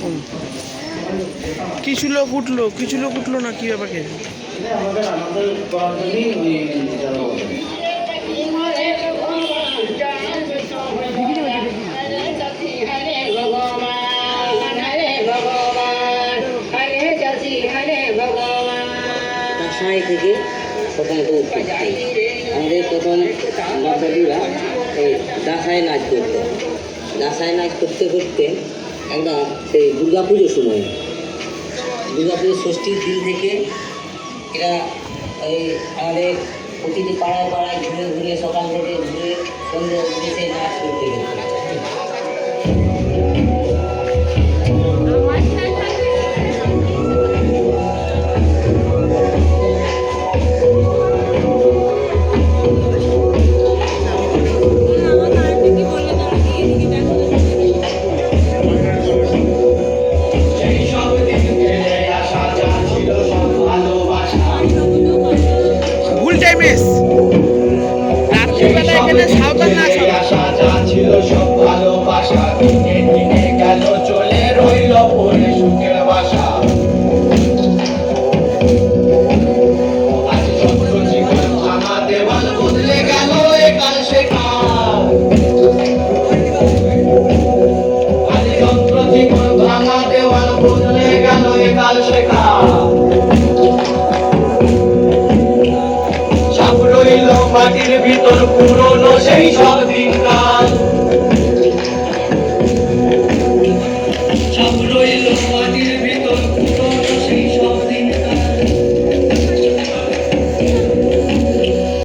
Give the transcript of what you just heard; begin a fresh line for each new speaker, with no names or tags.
Oh, কিছু লোক উঠল, কিছু লোক উঠল না কি ব্যাপার
যারা
থেকে প্রথমত উৎপত্তি আমাদের প্রথম বাচ্চাটিরা এই দাসায় নাচ করতো দাসায় নাচ করতে করতে একটা সেই দুর্গা পুজোর সময়। দুর্গা পুজোর ষষ্ঠীর দিন থেকে এরা এই আমাদের প্রতিটি পাড়ায় পাড়ায় ঘুরে ঘুরে সকাল থেকে ঘুরে সন্ধ্যে ঘুরে সেই নাচ করতে গেছে।
ছিল সব ভালোবাসা দিনে দিনে গেল চলে রইল পরে সুখের বাসা। আজ যন্ত্র মাটির ভিতর পুরনো সেই